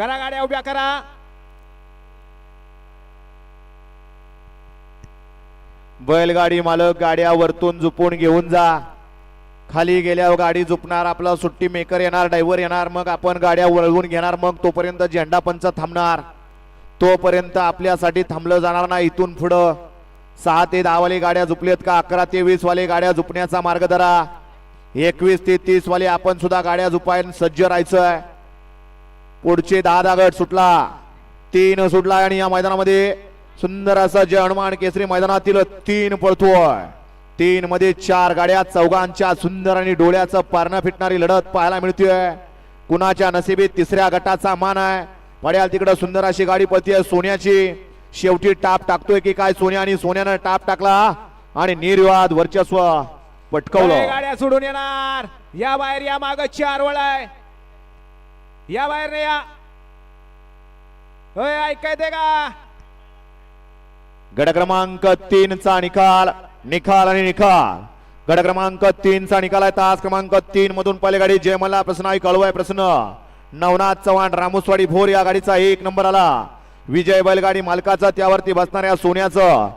करा गाड्या उभ्या करा. बैलगाडी मालक गाड्या वरतून झुपून घेऊन जा. खाली गेल्यावर गाडी झुपणार आपला सुट्टी मेकर येणार ड्रायव्हर येणार मग आपण गाड्या वळवून घेणार मग तोपर्यंत झेंडा पंच थांबणार. तोपर्यंत आपल्यासाठी थांबलं जाणार नाही इथून पुढं. सहा ते दहावाले गाड्या झुपलेत का? अकरा ते वीस वाले गाड्या झुपण्याचा मार्ग धरा. एकवीस ते तीस वाले आपण सुद्धा गाड्या झुपायला सज्ज राहायचं आहे पुढचे दहा दहा गट सुटला. तीन सुटला आणि या मैदानामध्ये सुंदर असं जे हनुमान केसरी मैदानातील तीन पळतोय. तीन मध्ये चार गाड्या चौघांच्या सुंदर आणि डोळ्याचं पारणं फिटणारी लढत पाहायला मिळतीय. कुणाच्या नशिबीत तिसऱ्या गटाचा मान आहे? पड्याल तिकडं सुंदर अशी गाडी पळतीय सोन्याची. शेवटी टाप टाकतोय की काय सोन्या आणि सोन्यानं टाप टाकला आणि निर्वाद वर्चस्व पटकवलं. गाड्या सोडून येणार. या बाहेर या माग चार वळ आहे. या बाहेर नाही या. होय ऐकायचे का? गड क्रमांक तीन चा निकाल निकाल आणि निकाल. गड क्रमांक तीन चा निकाल आहे. तास क्रमांक तीन मधून पहिले गाडी जयमला प्रश्न आहे कळवाय प्रश्न. नवनाथ चव्हाण रामुसवाडी भोर या गाडीचा एक नंबर आला. विजय बैलगाडी मालकाचा त्यावरती बसणाऱ्या सोन्याचं.